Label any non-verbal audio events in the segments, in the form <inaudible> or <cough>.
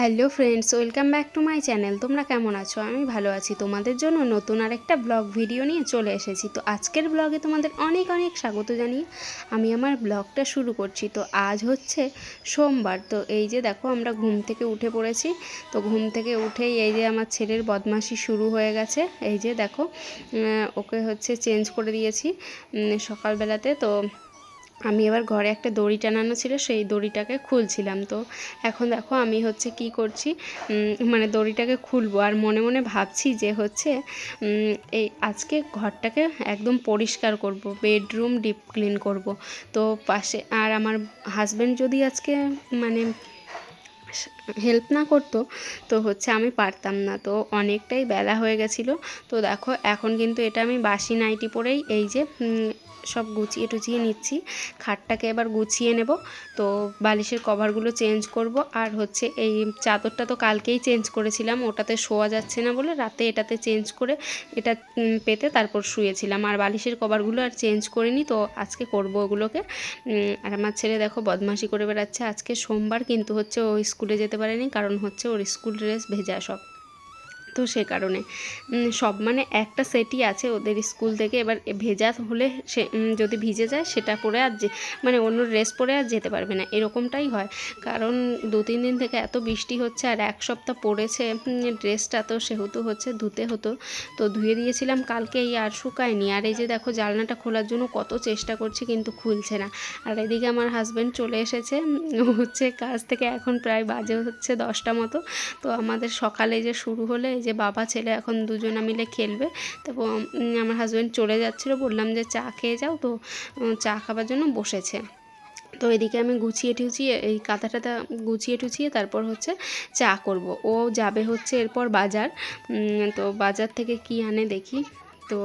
Hello friends, welcome back to my channel. তোমরা কেমন আছো? আমি ভালো আছি। তোমাদের জন্য নতুন আরেকটা ব্লগ ভিডিও নিয়ে চলে এসেছি। তো আজকের ব্লগে তোমাদের অনেক অনেক স্বাগত জানিয়ে আমি আমার ব্লগটা শুরু করছি। তো আজ হচ্ছে সোমবার। তো এই যে দেখো, আমরা ঘুম থেকে উঠে পড়েছি। তো ঘুম থেকে উঠেই এই যে আমার ছেলের বদমাশি শুরু হয়ে গেছে। এই যে দেখো ওকে হচ্ছে চেঞ্জ করে দিয়েছি সকালবেলাতে। তো আমি এবার ঘরে একটা দড়ি টানানো ছিল, সেই দড়িটাকে খুলছিলাম। তো এখন দেখো আমি হচ্ছে কি করছি মানে দড়িটাকে খুলবো। আর মনে মনে ভাবছি যে হচ্ছে এই আজকে ঘরটাকে একদম পরিষ্কার করব, বেডরুম ডিপ ক্লিন করব। তো পাশে আর আমার হাজব্যান্ড যদি আজকে মানে হেল্প না করতো, তো হচ্ছে আমি পারতাম না। তো অনেকটাই বেলা হয়ে গেছিল। তো দেখো এখন কিন্তু এটা আমি বাসি নাইটি পরেই এই যে সব গুছিয়ে টুচিয়ে নিচ্ছি। খাটটাকে এবার গুছিয়ে নেব। তো বালিশের কভারগুলো চেঞ্জ করব। আর হচ্ছে এই চাদরটা তো কালকেই চেঞ্জ করেছিলাম। ওটাতে শোয়া যাচ্ছে না বলে রাতে এটাতে চেঞ্জ করে এটা পেতে তারপর শুয়েছিলাম। আর বালিশের কভারগুলো আর চেঞ্জ করিনি তো আজকে করব ওগুলোকে। আর আমার ছেলে দেখো বদমাশি করে বেড়াচ্ছে। আজকে সোমবার কিন্তু হচ্ছে ও স্কুলে যেতে পারেনি কারণ হচ্ছে ওর স্কুল ড্রেস ভেজা সব। তো সে কারণে। সব মানে একটা সেটই আছে ওদের স্কুল থেকে। এবার ভেজা হলে সে যদি ভিজে যায় সেটা পরে আর যে মানে অন্য ড্রেস পরে আর যেতে পারবে না। এরকমটাই হয়। কারণ দু, তিন দিন থেকে এত বৃষ্টি হচ্ছে আর এক সপ্তাহ পড়েছে ড্রেসটা তো সেহেতু হচ্ছে ধুতে হতো। তো ধুয়ে দিয়েছিলাম। কালকেই আর শুকায়নি। আর এই যে দেখো জানলাটা খোলার জন্য কত চেষ্টা করছি কিন্তু খুলছে না। আর এদিকে আমার হাজব্যান্ড চলে এসেছে। হচ্ছে কাজ থেকে এখন প্রায় বাজে হচ্ছে দশটা মতো। তো আমাদের সকালে যে শুরু হলে এই যে বাবা, ছেলে এখন দুজনা মিলে খেলবে। তো আমার হাজব্যান্ড চলে যাচ্ছিল, বললাম যে চা খেয়ে যাও তো চা খাবার জন্য বসেছে। তো এদিকে আমি গুছিয়ে টুছিয়ে, এই কাঁথা টাতা গুছিয়ে টুছিয়ে তারপর হচ্ছে চা করব। ও যাবে হচ্ছে এরপর বাজার। তো বাজার থেকে কি আনে দেখি। তো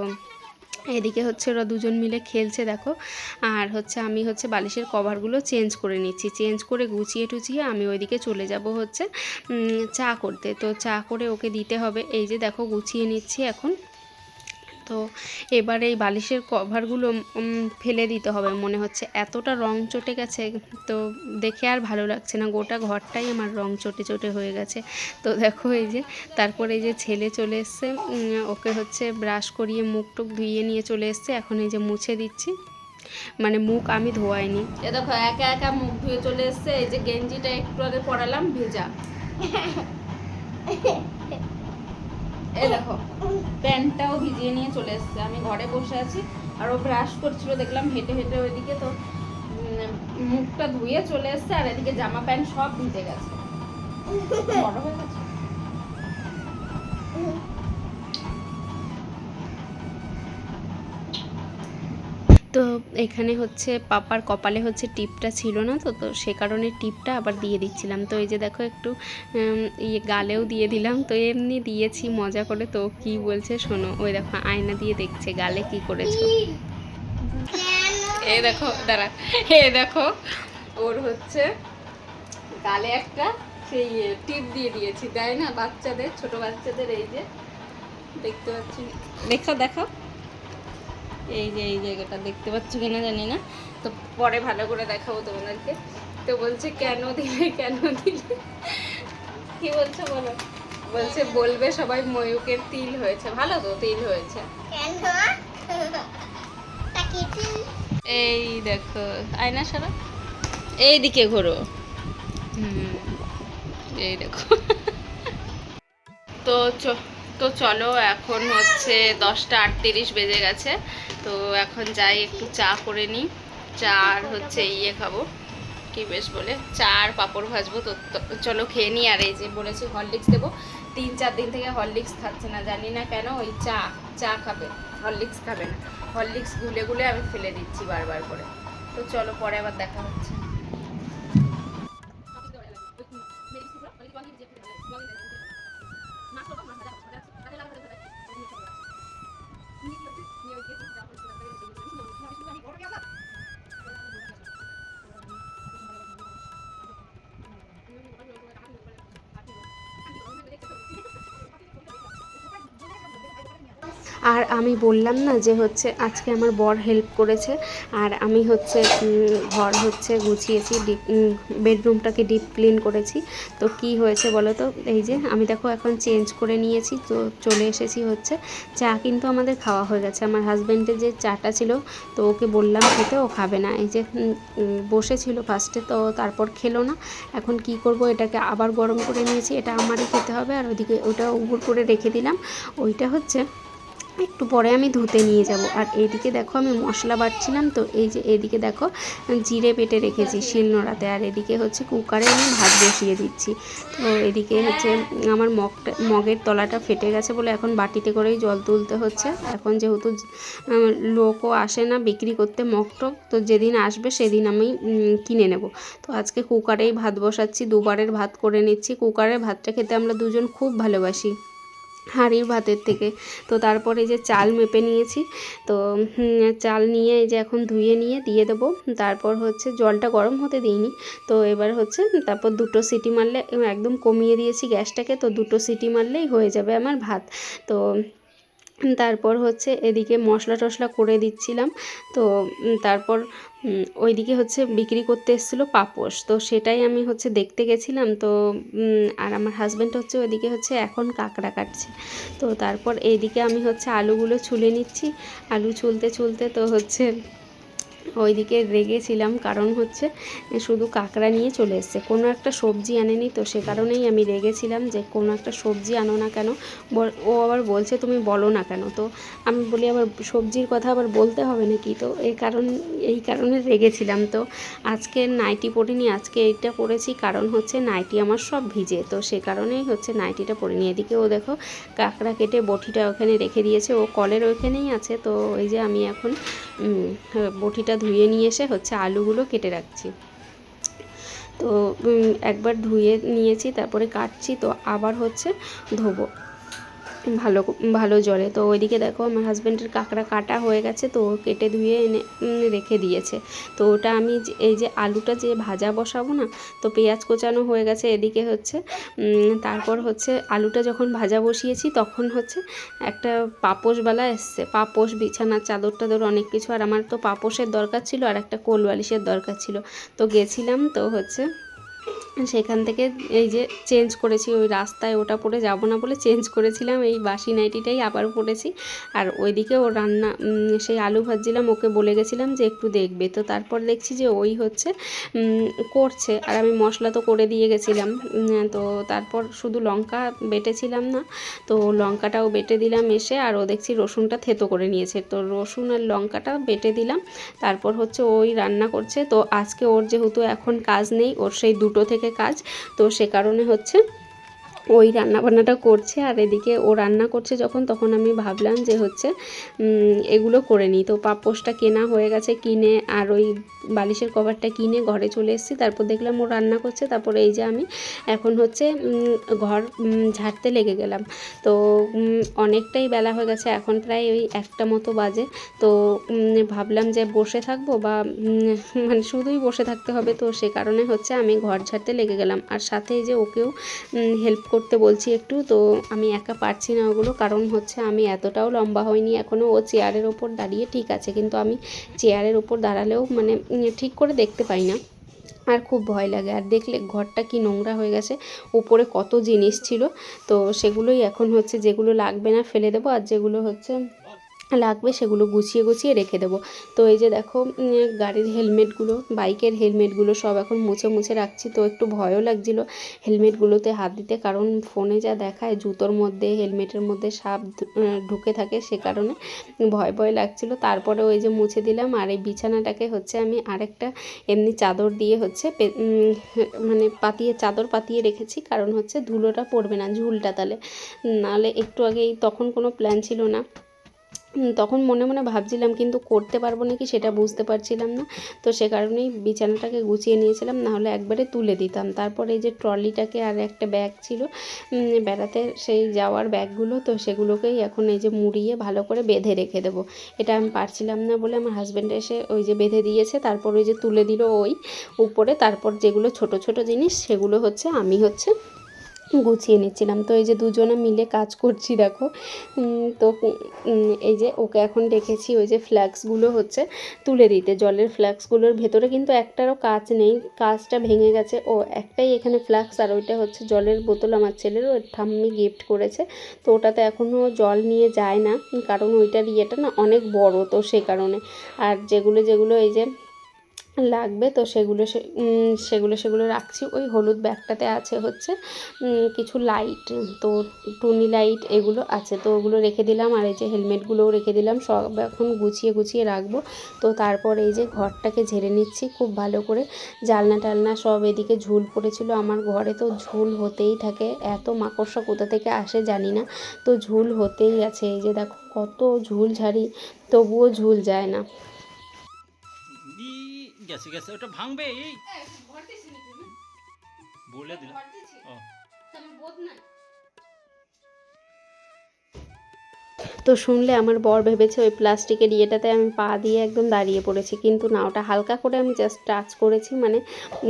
এদিকে হচ্ছে ওরা দুজন মিলে খেলছে, দেখো। আর হচ্ছে আমি হচ্ছে বালিশের কভারগুলো চেঞ্জ করে নিচ্ছি। চেঞ্জ করে গুছিয়ে টুচিয়ে আমি ওইদিকে চলে যাব হচ্ছে চা করতে। তো চা করে ওকে দিতে হবে। এই যে দেখো, গুছিয়ে নিচ্ছি এখন। তো এবার এই বালিশের কভারগুলো ফেলে দিতে হবে। মনে হচ্ছে এতটা রং চটে গেছে, তো দেখে আর ভালো লাগছে না। গোটা ঘরটাই আমার রং চটে চটে হয়ে গেছে। তো দেখো এই যে, তারপরে এই যে ছেলে চলে এসছে ওকে হচ্ছে ব্রাশ করিয়ে মুখ টুক ধুইয়ে নিয়ে চলে এসছে। এখন এই যে মুছে দিচ্ছি। মানে মুখ আমি ধোয়াইনি। দেখো, একা একা মুখ ধুয়ে চলে এসছে। এই যে গেঞ্জিটা একটু আগে পরালাম, ভেজা। এই দেখো প্যান্টটাও ভিজিয়ে নিয়ে চলে এসছে। আমি ঘরে বসে আছি আর ও ব্রাশ করছিল, দেখলাম হেঁটে হেঁটে ওইদিকে তো মুখটা ধুয়ে চলে এসছে আর এদিকে জামা প্যান্ট সব ভিজে গেছে। বড় হয়ে গেছে? এখানে হচ্ছে পাপার কপালে হচ্ছে টিপটা ছিল না তো তো সে কারণে টিপটা আবার দিয়ে দিচ্ছিলাম। তো এই যে দেখো একটু ইয়ে গালেও দিয়ে দিলাম। তো এমনি দিয়েছি, মজা করে। তো কি বলছে শোনো, ওই দেখো আয়না দিয়ে দেখছে গালে কি করেছ। এ দেখো, দাঁড়া। এ দেখো, ওর হচ্ছে গালে একটা সেই টিপ দিয়ে দিয়েছি। তাই না বাচ্চাদের, ছোট বাচ্চাদের এই যে, দেখতে পাচ্ছি। দেখো দেখো। এই যে এই জায়গাটা দেখতে পাচ্ছ কিনা জানি না। তো পরে ভালো করে দেখাবো তোমাদেরকে। তো বলছে কেন দিলে কেন দিলে? কি বলছো বলো? বলছে বলবে সবাই ময়ূকের তিল হয়েছে। ভালো তো তিল হয়েছে। এই দেখো আয়না সারা। এইদিকে ঘোরো। হুম এই দেখো। তো চ- তো চলো, এখন হচ্ছে দশটা আটত্রিশ বেজে গেছে। তো এখন যাই, একটু চা করে নিই চা আর হচ্ছে ইয়ে খাব। কি বেশ বলে? চা আর পাঁপড় ভাজবো। তো চলো খেয়ে নিই আর এই যে বলেছি হরলিক্স দেবো। তিন চার দিন থেকে হরলিক্স খাচ্ছে না। জানি না কেন ওই চা চা খাবে। হরলিক্স খাবে না। হরলিক্স গুলে গুলে আমি ফেলে দিচ্ছি বারবার করে। তো চলো পরে আবার দেখা হচ্ছে। আর আমি বললাম না যে হচ্ছে আজকে আমার বর হেল্প করেছে, আর আমি হচ্ছে ঘর হচ্ছে গুছিয়েছি ডিপ বেডরুমটাকে ডিপ ক্লিন করেছি। তো কি হয়েছে বলো তো? এই যে আমি দেখো এখন চেঞ্জ করে নিয়েছি, তো চলে এসেছি হচ্ছে চা কিন্তু আমাদের খাওয়া হয়ে গেছে। আমার হাজব্যান্ডের যে চাটা ছিল, তো ওকে বললাম খেতে ও খাবে না। এই যে বসেছিল ফার্স্টে তো তারপর খেলো না। এখন কি করব? এটাকে আবার গরম করে নিয়েছি, এটা আমারই খেতে হবে। আর ওইদিকে ওটা উবুর করে রেখে দিলাম। ওইটা হচ্ছে একটু পরে আমি ধুতে নিয়ে যাব। আর এইদিকে দেখো আমি মশলা বাটছিলাম তো এই যে এদিকে দেখো জিরে পেটে রেখেছি শিলনোড়াতে আর এদিকে হচ্ছে কুকারে আমি ভাত বসিয়ে দিচ্ছি। তো এদিকে হচ্ছে আমার মগটা, মগের তলাটা ফেটে গেছে বলে এখন বাটিতে করেই জল তুলতে হচ্ছে। এখন যেহেতু লোকও আসে না বিক্রি করতে মগ টক তো যেদিন আসবে সেদিন আমি কিনে নেব। তো আজকে কুকারেই ভাত বসাচ্ছি, দুবারের ভাত করে নিচ্ছি। কুকারের ভাতটা খেতে আমরা দুজন খুব ভালোবাসি। হাঁড়ির ভাতের থেকে। তো তারপরে যে চাল মেপে নিয়েছি। তো চাল নিয়ে এই যে এখন ধুয়ে নিয়ে দিয়ে দেব। তারপর হচ্ছে জলটা গরম হতে দিইনি। তো এবার হচ্ছে তারপর দুটো সিটি মারলে, একদম কমিয়ে দিয়েছি গ্যাসটাকে, তো দুটো সিটি মারলেই হয়ে যাবে আমার ভাত। তো তারপর হচ্ছে এদিকে মশলা টশলা করে দিচ্ছিলাম। তো তারপর ওইদিকে হচ্ছে বিক্রি করতে এসেছিল পাপোশ। তো সেটাই আমি হচ্ছে দেখতে গেছিলাম। তো আর আমার হাজব্যান্ড হচ্ছে ওইদিকে হচ্ছে এখন কাঁকড়া কাটছে। তো তারপর এইদিকে আমি হচ্ছে আলুগুলো ছুলে নিচ্ছি। আলু ছুলতে ছুলতে তো হচ্ছে ওইদিকে রেগেছিলাম, কারণ হচ্ছে শুধু কাঁকড়া নিয়ে চলে এসছে। কোনো একটা সবজি আনেনি তো, সে কারণেই আমি রেগেছিলাম যে কোনো একটা সবজি আনো না কেন। ও আবার বলছে, তুমি বলো না কেন? তো আমি বলি, আবার সবজির কথা আবার বলতে হবে নাকি? তো এই কারণ এই কারণে রেগেছিলাম। তো আজকে নাইটি পরিনি, আজকে এইটা পরেছি, কারণ হচ্ছে নাইটি আমার সব ভিজে। তো সে কারণেই হচ্ছে নাইটিটা পরিনি। এদিকে ও দেখো, কাঁকড়া কেটে বটিটা ওখানে রেখে দিয়েছে। ও কলের ওইখানেই আছে। তো ওই যে আমি এখন বটিটা ধুয়ে নিয়ে এসে হচ্ছে আলুগুলো কেটে রাখছি। তো একবার ধুয়ে নিয়েছি, তারপরে কাটছি, তো আবার হচ্ছে ধোবো। ভালো ভালো জলে। তো ওইদিকে দেখো আমার হাজব্যান্ডের কাঁকড়া কাটা হয়ে গেছে, তো কেটে ধুয়ে এনে রেখে দিয়েছে। তো ওটা আমি এই যে আলুটা যে ভাজা বসাবো না, তো পেঁয়াজ কোচানো হয়ে গেছে এদিকে হচ্ছে তারপর হচ্ছে আলুটা যখন ভাজা বসিয়েছি, তখন হচ্ছে একটা পাপোশবালা এসছে। পাপোশ বিছানার চাদর টাদর অনেক কিছু, আর আমার তো পাপোশের দরকার ছিল, আর একটা কোল বালিশের দরকার ছিল। তো গেছিলাম তো হচ্ছে সেখান থেকে এই যে চেঞ্জ করেছি, ওই রাস্তায় ওটা পরে যাব না বলে চেঞ্জ করেছিলাম, এই বাসি নাইটিটাই আবার পরেছি। আর ওইদিকে ও রান্না সেই আলু ভাজছিলাম, ওকে বলে গেছিলাম যে একটু দেখবে। তো তারপর দেখছি যে ওই হচ্ছে করছে। আর আমি মশলা তো করে দিয়ে গেছিলাম তো তারপর শুধু লঙ্কা বেটেছিলাম না, তো লঙ্কাটাও বেটে দিলাম এসে। আর ও দেখছি রসুনটা থেতো করে নিয়েছে, তো রসুন আর লঙ্কাটা বেটে দিলাম। তারপর হচ্ছে ওই রান্না করছে। তো আজকে ওর যেহেতু এখন কাজ নেই, ওর সেই দুটো থেকে কাজ। তো সে কারণে হচ্ছে ওই রান্নাবান্নাটা করছে আর এদিকে ও রান্না করছে যখন, তখন আমি ভাবলাম যে হচ্ছে এগুলো করে নিই। তো পাপোশটা কেনা হয়ে গেছে কিনে, আর ওই বালিশের কভারটা কিনে ঘরে চলে এসেছি। তারপর দেখলাম ও রান্না করছে, তারপরে এই যে আমি এখন হচ্ছে ঘর ঝাড়তে লেগে গেলাম। তো অনেকটাই বেলা হয়ে গেছে, এখন প্রায় ওই একটা মতো বাজে। তো ভাবলাম যে বসে থাকব বা মানে শুধুই বসে থাকতে হবে। তো সে কারণে হচ্ছে আমি ঘর ঝাড়তে লেগে গেলাম। আর সাথে যে ওকেও হেল্প করতে বলছি একটু, তো আমি একা পারছি না ওগুলো। কারণ হচ্ছে আমি এতটাও লম্বা হয়নি এখনও ও চেয়ারের ওপর দাঁড়িয়ে ঠিক আছে, কিন্তু আমি চেয়ারের ওপর দাঁড়ালেও মানে ঠিক করে দেখতে পাই না। আর খুব ভয় লাগে। আর দেখলে ঘরটা কি নোংরা হয়ে গেছে। উপরে কত জিনিস ছিল। তো সেগুলোই এখন হচ্ছে যেগুলো লাগবে না ফেলে দেবো। আর যেগুলো হচ্ছে লাগবে সেগুলো গুছিয়ে গুছিয়ে রেখে দেবো। তো এই যে দেখো গাড়ির হেলমেটগুলো, বাইকের হেলমেটগুলো সব এখন মুছে মুছে রাখছি। তো একটু ভয়ও লাগছিল হেলমেটগুলোতে হাত দিতে, কারণ ফোনে যা দেখায় জুতোর মধ্যে, হেলমেটের মধ্যে সাপ ঢুকে থাকে সে কারণে ভয় ভয় লাগছিল। তারপরে ওই যে মুছে দিলাম, আর এই বিছানাটাকে হচ্ছে আমি আরেকটা এমনি চাদর দিয়ে হচ্ছে মানে পাতিয়ে, চাদর পাতিয়ে রেখেছি, কারণ হচ্ছে ধুলোটা পড়বে না ঝুলটা তাহলে নাহলে একটু আগেই, তখন কোনো প্ল্যান ছিল না। তখন মনে মনে ভাবছিলাম, কিন্তু করতে পারব নাকি সেটা বুঝতে পারছিলাম না। তো সে কারণেই বিছানাটাকে গুছিয়ে নিয়েছিলাম, নাহলে একবারে তুলে দিতাম। তারপরে এই যে ট্রলিটাকে আর একটা ব্যাগ ছিল বেড়াতে সেই যাওয়ার ব্যাগগুলো, তো সেগুলোকেই এখন এই যে মুড়িয়ে ভালো করে বেঁধে রেখে দেবো। এটা আমি পারছিলাম না বলে আমার হাজব্যান্ড এসে ওই যে বেঁধে দিয়েছে, তারপর ওই যে তুলে দিল ওই উপরে। তারপর যেগুলো ছোট ছোট জিনিস, সেগুলো হচ্ছে, আমি হচ্ছে গুছিয়ে নিচ্ছিলাম। তো এই যে দুজনে মিলে কাজ করছি, দেখো। তো এই যে ওকে এখন ডেকেছি ওই যে ফ্ল্যাক্সগুলো হচ্ছে তুলে দিতে। জলের ফ্ল্যাক্সগুলোর ভেতরে কিন্তু একটারও কাজ নেই কাজটা ভেঙে গেছে। ও একটাই এখানে ফ্ল্যাক্স আর ওইটা হচ্ছে জলের বোতল আমার ছেলের ওর ঠাম্মি গিফট করেছে। তো ওটাতে এখনও জল নিয়ে যায় না, কারণ ওইটার ইয়েটা না অনেক বড় তো সেই কারণে। আর যেগুলো যেগুলো এই যে লাগবে। তো সেগুলো সেগুলো সেগুলো রাখছি। ওই হলুদ ব্যাগটাতে আছে হচ্ছে কিছু লাইট তো টুনি লাইট এগুলো আছে। তো ওগুলো রেখে দিলাম। আর এই যে হেলমেটগুলোও রেখে দিলাম। সব এখন গুছিয়ে গুছিয়ে রাখব। তো তারপর এই যে ঘরটাকে ঝেড়ে নিচ্ছি খুব ভালো করে। জালনা টালনা সব এদিকে ঝুল পড়েছিল আমার ঘরে। তো ঝুল হতেই থাকে। এত মাকড়সা কোথা থেকে আসে জানি না। তো ঝুল হতেই আছে। এই যে দেখো কত ঝুল ঝাড়ি। তবুও ঝুল যায় না। গেছে গেছে ওটা ভাঙবে এই বলে দিলাম। ও। তো শুনলে আমার বর ভেবেছে ওই প্লাস্টিকের ইয়েটাতে আমি পা দিয়ে একদম দাঁড়িয়ে পড়েছি। কিন্তু না, ওটা হালকা করে আমি জাস্ট টাচ করেছি মানে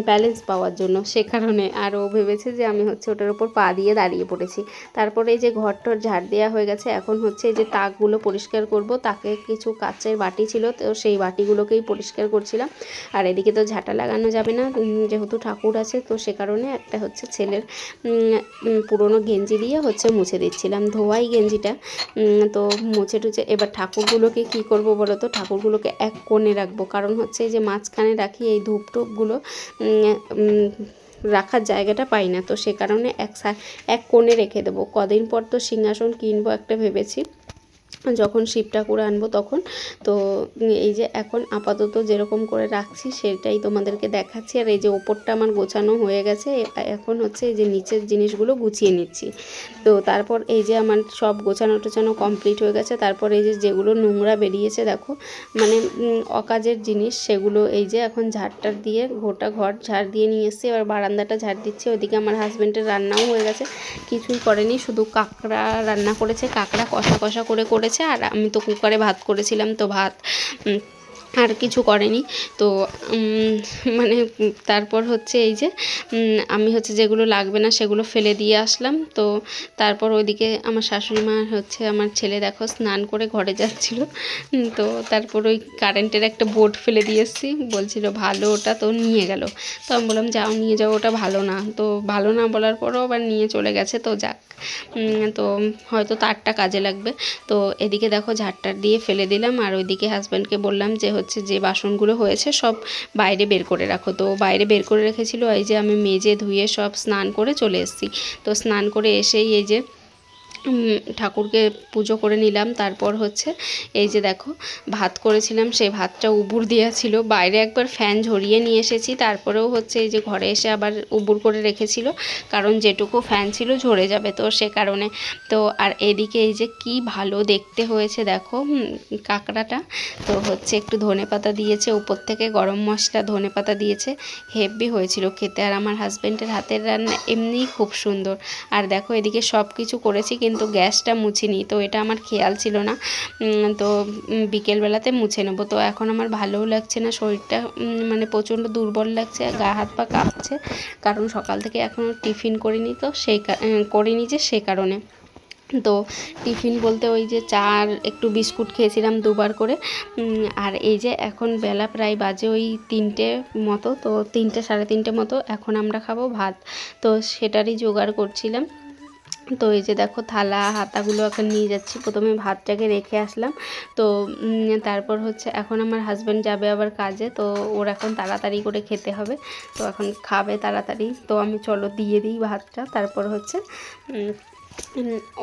ব্যালেন্স পাওয়ার জন্য। সে কারণে আর ও ভেবেছে যে আমি হচ্ছে ওটার উপর পা দিয়ে দাঁড়িয়ে পড়েছি। তারপরে এই যে ঘরটর ঝাড় দেওয়া হয়ে গেছে, এখন হচ্ছে এই যে তাকগুলো পরিষ্কার করব। তাকে কিছু কাচের বাটি ছিল, তো সেই বাটিগুলোকেই পরিষ্কার করছিলাম। আর এদিকে তো ঝাঁটা লাগানো যাবে না যেহেতু ঠাকুর আছে, তো সে কারণে একটা হচ্ছে ছেলের পুরনো গেঞ্জি দিয়ে হচ্ছে মুছে দিচ্ছিলাম। ধোয়াই গেঞ্জিটা তো মুছে টুছে এবার ঠাকুরগুলোকে কি করব বলো তো? ঠাকুরগুলোকে এক কোণে রাখব। কারণ হচ্ছে যে মাঝখানে রাখি এই ধূপ টুপগুলো উম, উম, রাখার জায়গাটা পাই না। তো সে কারণে এক এক কোণে রেখে দেবো। কদিন পর তো সিংহাসন কিনবো একটা ভেবেছি। যখন শিব ঠাকুর আনব তখন, তো এই যে এখন আপাতত যেরকম করে রাখছি সেটাই তোমাদেরকে দেখাচ্ছি। আর এই যে ওপরটা আমার গোছানো হয়ে গেছে এখন হচ্ছে এই যে নিচের জিনিসগুলো গুছিয়ে নিচ্ছি। তো তারপর এই যে আমার সব গোছানো টোছানো কমপ্লিট হয়ে গেছে। তারপর এই যে যেগুলো নোংরা বেরিয়েছে দেখো মানে অকাজের জিনিস সেগুলো এই যে এখন ঝাড়টার দিয়ে গোটা ঘর ঝাড় দিয়ে নিয়ে এসেছি। এবার বারান্দাটা ঝাড় দিচ্ছি ওদিকে আমার হাজব্যান্ডের রান্নাও হয়ে গেছে। কিছুই করেনি, শুধু কাঁকড়া রান্না করেছে, কাঁকড়া কষা কষা করে করেছে। আর আমি তো কুকারে ভাত করেছিলাম তো ভাত আর কিছু করেনি। তো মানে তারপর হচ্ছে এই যে আমি হচ্ছে যেগুলো লাগবে না সেগুলো ফেলে দিয়ে আসলাম। তো তারপর ওইদিকে আমার শাশুড়ি মা হচ্ছে আমার ছেলে দেখো স্নান করে ঘরে যাচ্ছিল। তো তারপর ওই কারেন্টের একটা বোর্ড ফেলে দিয়ে এসেছি। বলছিল, ভালো, ওটা তো নিয়ে গেল। তো আমি বললাম, যাও, নিয়ে যাও, ওটা ভালো না। তো ভালো না বলার পরও আবার নিয়ে চলে গেছে, তো যাক। তো হয়তো তারটা কাজে লাগবে। তো এদিকে দেখো ঝাড়টার দিয়ে ফেলে দিলাম। আর ওইদিকে হাজব্যান্ডকে বললাম যে হচ্ছে যে বাসনগুলো হয়েছে সব বাইরে বের করে রাখো। তো বাইরে বের করে রেখেছিল এই যে আমি মেজে ধুয়ে সব স্নান করে চলে এসেছি। তো স্নান করে এসেই এই যে ঠাকুরকে পুজো করে নিলাম। তারপর হচ্ছে এই যে দেখো, ভাত করেছিলাম, সেই ভাতটা উবুর দেওয়া ছিল। বাইরে একবার ফ্যান ঝরিয়ে নিয়ে এসেছি। তারপরেও হচ্ছে এই যে ঘরে এসে আবার উবুর করে রেখেছিল। কারণ যেটুকু ফ্যান ছিল ঝরে যাবে তো সে কারণে। তো আর এদিকে এই যে কি ভালো দেখতে হয়েছে দেখো কাঁকড়াটা। তো হচ্ছে একটু ধনে পাতা দিয়েছে, উপর থেকে গরম মশলা, ধনে পাতা দিয়েছে। হেভি হয়েছিল খেতে। আর আমার হাজব্যান্ডের হাতের রান্না এমনিই খুব সুন্দর। আর দেখো এদিকে সব কিছু করেছি, কিন্তু গ্যাসটা মুছিনি তো এটা আমার খেয়াল ছিল না। তো বিকেলবেলাতে মুছে নেব। তো এখন আমার ভালোও লাগছে না, শরীরটা মানে প্রচণ্ড দুর্বল লাগছে, গা হাত পা কাঁপছে। কারণ সকাল থেকে এখনও টিফিন করিনি তো সেই করিনি যে সে কারণে। তো টিফিন বলতে ওই যে চা আর একটু বিস্কুট খেয়েছিলাম দুবার করে। আর এই যে এখন বেলা প্রায় বাজে ওই তিনটে মতো, তো তিনটে, সাড়ে তিনটে মতো, এখন আমরা খাব ভাত। তো সেটারই জোগাড় করছিলাম। তো এই যে দেখো থালা, হাতাগুলো এখন নিয়ে যাচ্ছি। প্রথমে ভাতটাকে রেখে আসলাম। তো তারপর হচ্ছে এখন আমার হাজব্যান্ড যাবে আবার কাজে, তো ওর এখন তাড়াতাড়ি করে খেতে হবে। তো এখন খাবে তাড়াতাড়ি। তো আমি চলো দিয়ে দিই ভাতটা। তারপর হচ্ছে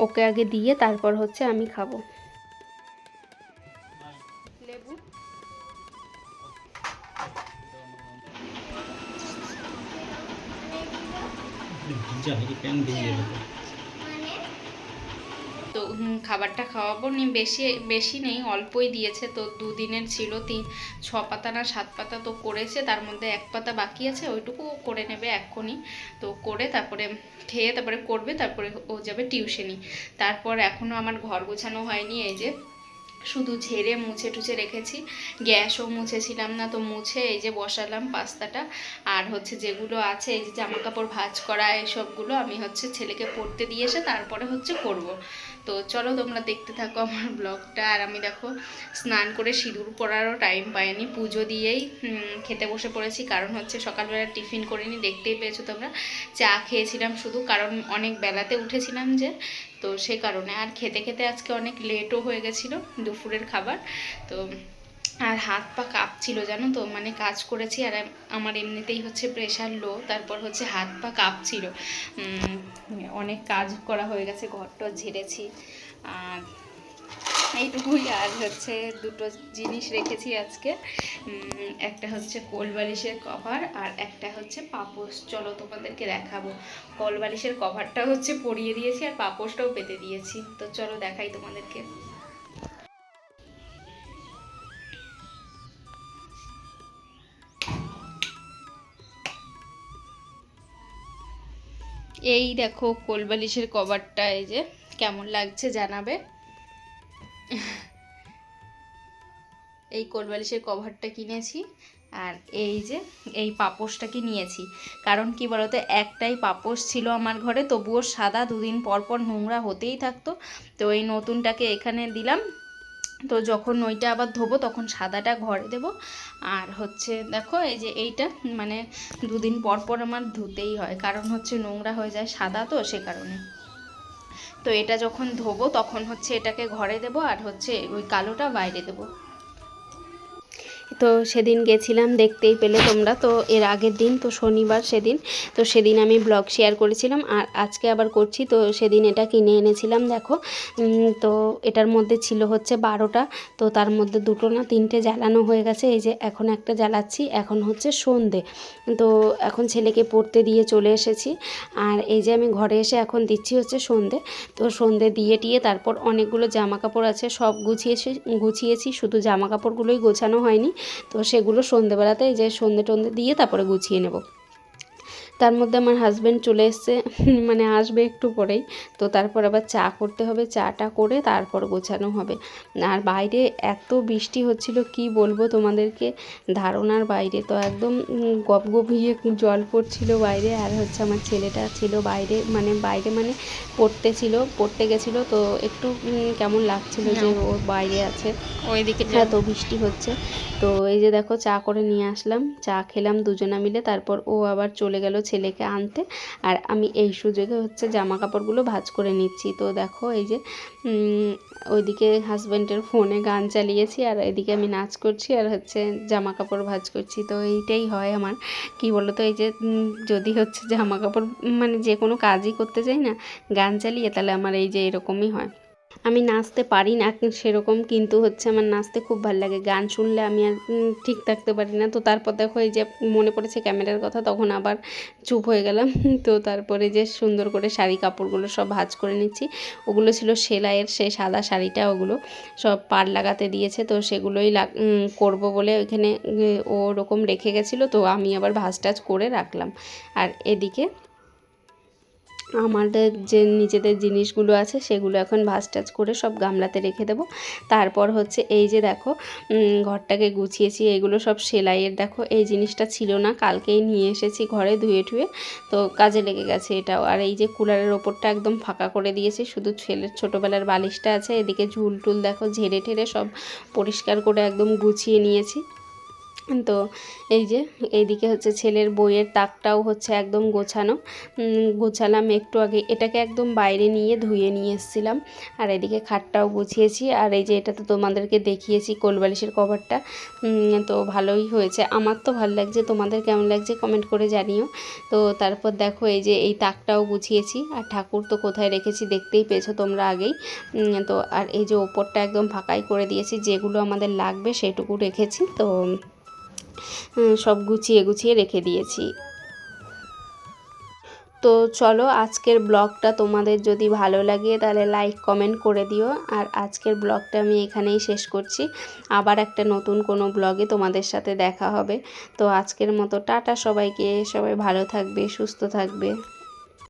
ওকে আগে দিয়ে তারপর হচ্ছে আমি খাব। লেবু ভিজা হয়ে প্যান ভিজে যাবে তো। তো হুম, খাবারটা খাওয়াবো। নি, বেশি বেশি নেই, অল্পই দিয়েছে তো, দুদিনের ছিল তিন, ছ পাতা না সাত পাতা তো করেছে, তার মধ্যে এক পাতা বাকি আছে, ওইটুকু করে নেবে এক্ষুনি। তো করে তারপরে খেয়ে তারপরে করবে, তারপরে ও যাবে টিউশনি। তারপর এখনও আমার ঘর গোছানো হয়নি, এই যে শুধু ঝেড়ে মুছে টুছে রেখেছি। গ্যাসও মুছেছিলাম না, তো মুছে এই যে বসালাম পাস্তাটা। আর হচ্ছে যেগুলো আছে, এই যে জামা কাপড় ভাঁজ করা, এসবগুলো আমি হচ্ছে ছেলেকে পড়তে দিয়ে এসে তারপরে হচ্ছে করব। তো চলো তোমরা দেখতে থাকো আমার ব্লগটা। আর আমি দেখো, স্নান করে সিঁদুর পরারও টাইম পাইনি। পুজো দিয়েই খেতে বসে পড়েছি। কারণ হচ্ছে সকালবেলা টিফিন করিনি, দেখতেই পেয়েছ তোমরা। চা খেয়েছিলাম শুধু, কারণ অনেক বেলাতে উঠেছিলাম যে, তো সে কারণে। আর খেতে খেতে আজকে অনেক লেটও হয়ে গেছিল দুপুরের খাবার। তো আর হাত পা কাঁপছিল, জানো তো? মানে কাজ করেছি আর আমার এমনিতেই হচ্ছে প্রেশার লো তারপর হচ্ছে হাত পা কাঁপছিল। অনেক কাজ করা হয়ে গেছে, ঘরটা ঝেড়েছি। আর এইটুকুই, আর হচ্ছে দুটো জিনিস রেখেছি আজকে। একটা হচ্ছে কোলবালিশের কভার আর একটা হচ্ছে পাপোশ। চলো তোমাদেরকে দেখাবো। কোলবালিশের কভারটা হচ্ছে পরিয়ে দিয়েছি আর পাপোশটাও পেতে দিয়েছি। তো চলো দেখাই তোমাদেরকে। এই দেখো কোলবালিশের কভারটা, এই যে কেমন লাগছে জানাবে? এই কোলবালিশের কভারটা কিনেছি আর এই যে এই পাপোশটাকে নিয়েছি। কারণ কি বলতো, একটাই পাপোশ ছিল আমার ঘরে, তবুও সাদা দুদিন পর পর নোংরা হতেই থাকতো। তো এই নতুনটাকে এখানে দিলাম। তো যখন ওইটা আবার ধোবো তখন সাদাটা ঘরে দেব। আর হচ্ছে দেখো এই যে এইটা মানে দুদিন পর পর আমার ধুতেই হয়, কারণ হচ্ছে নোংরা হয়ে যায় সাদা তো সে কারণে। তো এটা যখন ধোবো তখন হচ্ছে এটাকে ঘরে দেব আর হচ্ছে ওই কালোটা বাইরে দেবো। তো সেদিন গেছিলাম, দেখতেই পেলে তোমরা। তো এর আগের দিন, তো শনিবার সেদিন। তো সেদিন আমি ব্লগ শেয়ার করেছিলাম আর আজকে আবার করছি। তো সেদিন এটা কিনে এনেছিলাম, দেখো। তো এটার মধ্যে ছিল হচ্ছে বারোটা। তো তার মধ্যে দুটো না তিনটে জ্বালানো হয়ে গেছে। এই যে এখন একটা জ্বালাচ্ছি, এখন হচ্ছে সন্ধে। তো এখন ছেলেকে পড়তে দিয়ে চলে এসেছি। আর এই যে আমি ঘরে এসে এখন দিচ্ছি হচ্ছে সন্ধে। তো সন্ধে দিয়ে টিয়ে তারপর অনেকগুলো জামা কাপড় আছে, সব গুছিয়েছি গুছিয়েছি। শুধু জামা কাপড়গুলোই গোছানো হয়নি। তো সেগুলো সন্ধেবেলাতে যে সন্ধে টন্ধে দিয়ে তারপরে গুছিয়ে নেব। তার মধ্যে আমার হাজব্যান্ড চলে এসছে <laughs> মানে আসবে একটু পরেই। তো তারপর আবার চা করতে হবে চাটা করে তারপর গোছানো হবে। আর বাইরে এত বৃষ্টি হচ্ছিল কি বলব তোমাদেরকে? ধারণার বাইরে তো একদম গপ গপিয়ে জল পড়ছিল বাইরে। আর হচ্ছে আমার ছেলেটা ছিল বাইরে মানে বাইরে মানে পড়তে ছিল পড়তে গেছিল। তো একটু কেমন লাগছিল যে ও বাইরে আছে। ওইদিকে এত বৃষ্টি হচ্ছে। তো এই যে দেখো চা করে নিয়ে আসলাম চা খেলাম দুজনা মিলে। তারপর ও আবার চলে গেল ছেলেকে আনতে। আর আমি এই সুযোগে হচ্ছে জামা কাপড়গুলো ভাঁজ করে নিচ্ছি। তো দেখো এই যে ওইদিকে হাজব্যান্ডের ফোনে গান চালিয়েছি আর এদিকে আমি নাচ করছি আর হচ্ছে জামা কাপড় ভাজ করছি। তো এইটাই হয় আমার। কি বলো তো এই যে যদি হচ্ছে জামা কাপড় মানে যে কোনো কাজই করতে যাই না, গান চালিয়ে তাহলে আমার এই যে এরকমই হয়। আমি নাচতে পারি না, সেরকম কিন্তু হচ্ছে আমার নাচতে খুব ভালো লাগে। গান শুনলে আমি আর ঠিক থাকতে পারি না। তো তারপর দেখো এই যে মনে পড়েছে ক্যামেরার কথা, তখন আবার চুপ হয়ে গেলাম। <laughs> তো তারপরে যে সুন্দর করে শাড়ি কাপড়গুলো সব ভাঁজ করে নিচ্ছি। ওগুলো ছিল সেলাইয়ের সেই সাদা শাড়িটা ওগুলো সব পাড় লাগাতে দিয়েছে। তো সেগুলোই করব বলে ওইখানে ওরকম রেখে গেছিল। তো আমি আবার ভাঁজ টাজ করে রাখলাম। আর এদিকে আমাদের যে নিজেদের জিনিসগুলো আছে সেগুলো এখন ভাজ টাজ করে সব গামলাতে রেখে দেবো। তারপর হচ্ছে এই যে দেখো ঘরটাকে গুছিয়েছি, এগুলো সব সেলাইয়ের। দেখো, এই জিনিসটা ছিল না, কালকেই নিয়ে এসেছি ঘরে ধুয়ে টুয়ে তো কাজে লেগে গেছে এটাও। আর এই যে কুলারের ওপরটা একদম ফাঁকা করে দিয়েছি, শুধু ছেলের ছোটোবেলার বালিশটা আছে, এদিকে ঝুল টুল দেখো, ঝেড়ে ঠেড়ে সব পরিষ্কার করে একদম গুছিয়ে নিয়েছি। তো এই যে, এইদিকে হচ্ছে ছেলের বইয়ের তাকটাও হচ্ছে একদম গোছানো। গোছালাম একটু আগে। এটাকে একদম বাইরে নিয়ে ধুয়ে নিয়ে এসেছিলাম। আর এদিকে খাটটাও গুছিয়েছি। আর এই যে, এটা তো তোমাদেরকে দেখিয়েছি কোলবালিশের কভারটা। তো ভালোই হয়েছে। আমার তো ভালো লাগছে। তোমাদের কেমন লাগছে কমেন্ট করে জানিও। তো তারপর দেখো, এই যে, এই তাকটাও গুছিয়েছি। আর ঠাকুর তো কোথায় রেখেছি দেখতেই পেয়েছ তোমরা আগেই। তো আর এই যে, ওপরটা একদম ফাঁকাই করে দিয়েছি। যেগুলো আমাদের লাগবে সেটুকু রেখেছি। তো সব গুছিয়ে গুছিয়ে রেখে দিয়েছি। তো চলো আজকের ব্লগটা তোমাদের যদি ভালো লাগে তাহলে লাইক, কমেন্ট করে দিও। আর আজকের ব্লগটা আমি এখানেই শেষ করছি। আবার একটা নতুন কোনো ব্লগে তোমাদের সাথে দেখা হবে। তো আজকের মতো টাটা সবাইকে। সবাই ভালো থাকবে, সুস্থ থাকবে।